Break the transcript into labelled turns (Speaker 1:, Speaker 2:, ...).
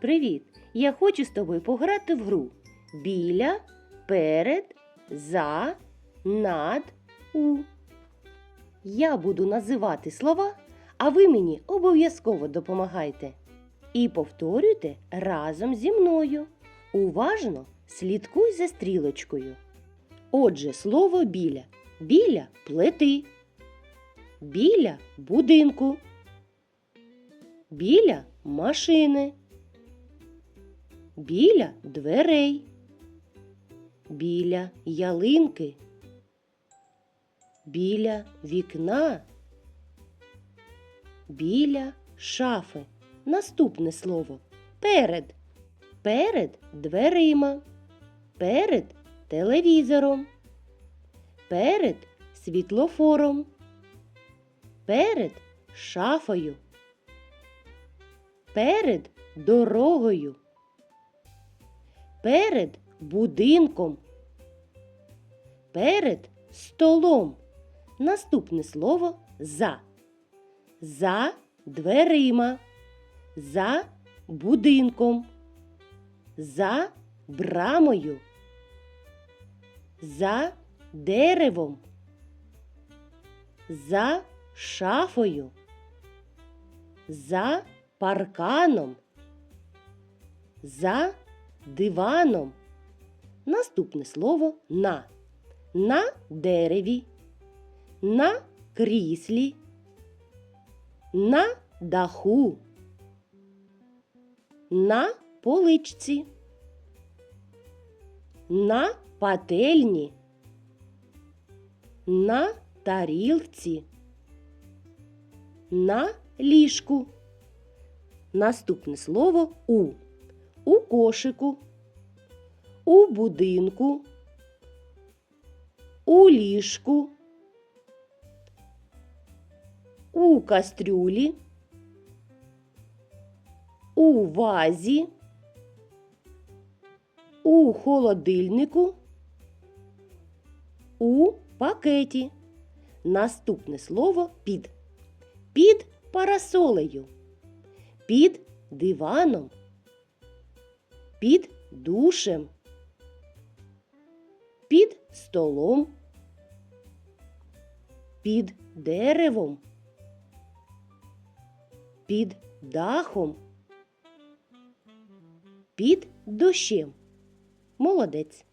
Speaker 1: Привіт! Я хочу з тобою пограти в гру біля, перед, за, над, у. Я буду називати слова, а ви мені обов'язково допомагайте. І повторюйте разом зі мною. Уважно слідкуй за стрілочкою. Отже, слово біля. Біля плити. Біля будинку. Біля машини. Біля дверей. Біля ялинки. Біля вікна. Біля шафи. Наступне слово перед. Перед дверима. Перед телевізором. Перед світлофором. Перед шафою. Перед дорогою. Перед будинком. Перед столом. Наступне слово за. За дверима. За будинком. За брамою. За деревом. За шафою. За парканом. За диваном. Наступне слово на. На дереві. На кріслі. На даху. На поличці. На пательні. На тарілці. На ліжку. Наступне слово у. У кошику. У будинку. У ліжку. У кастрюлі. У вазі. У холодильнику. У пакеті. Наступне слово під. Під парасолею. Під диваном. Під душем. Під столом. Під деревом. Під дахом. Під дощем. Молодець.